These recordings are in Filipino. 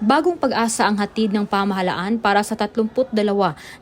Bagong pag-asa ang hatid ng pamahalaan para sa 32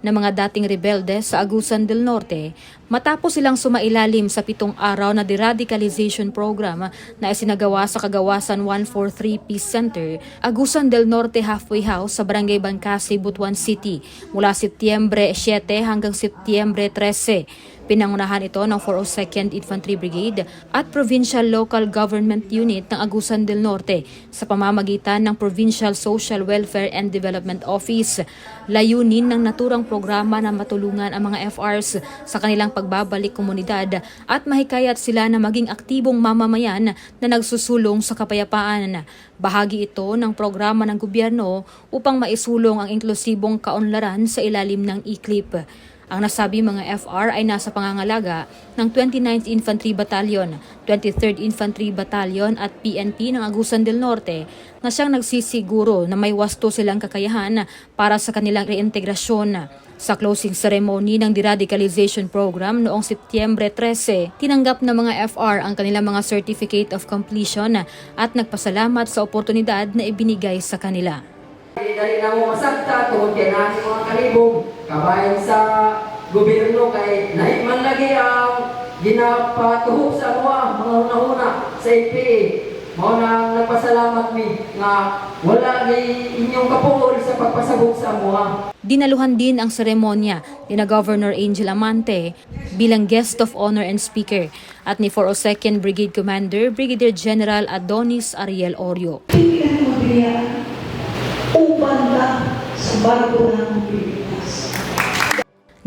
na mga dating rebelde sa Agusan del Norte matapos silang sumailalim sa pitong araw na deradicalization program na isinagawa sa Kagawasan 143 Peace Center, Agusan del Norte Halfway House sa Barangay Bangkasi, Butuan City mula Setyembre 7 hanggang Setyembre 13. Pinangunahan ito ng 402nd Infantry Brigade at Provincial Local Government Unit ng Agusan del Norte sa pamamagitan ng Provincial Social Welfare and Development Office. Layunin ng naturang programa na matulungan ang mga FRs sa kanilang pagbabalik komunidad at mahikayat sila na maging aktibong mamamayan na nagsusulong sa kapayapaan. Bahagi ito ng programa ng gobyerno upang maisulong ang inklusibong kaunlaran sa ilalim ng ICLIP. Ang nasabi mga FR ay nasa pangangalaga ng 29th Infantry Battalion, 23rd Infantry Battalion at PNP ng Agusan del Norte na siyang nagsisiguro na may wasto silang kakayahan para sa kanilang reintegrasyon. Sa closing ceremony ng deradicalization program noong Setyembre 13, tinanggap ng mga FR ang kanilang mga Certificate of Completion at nagpasalamat sa oportunidad na ibinigay sa kanila. Dali na mo masabta tungod kay natin mga kalibog kabayan sa gobyerno kay nahi man lagi ang ginapatuho sa mga mga una-una sa IPA. Mao na nagpasalamat mi nga wala ni inyong kapuol sa pagpasabog sa mga. Dinaluhan din ang seremonya ni na Governor Angel Amante bilang guest of honor and speaker at ni 402nd Brigade Commander Brigadier General Adonis Ariel Orio. Pilihan mo uban ka sa barko ng Pilipinas.